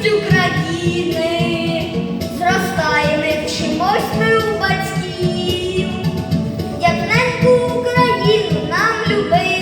гордість України, зростає ми у батьків, як неньку Україну нам любить.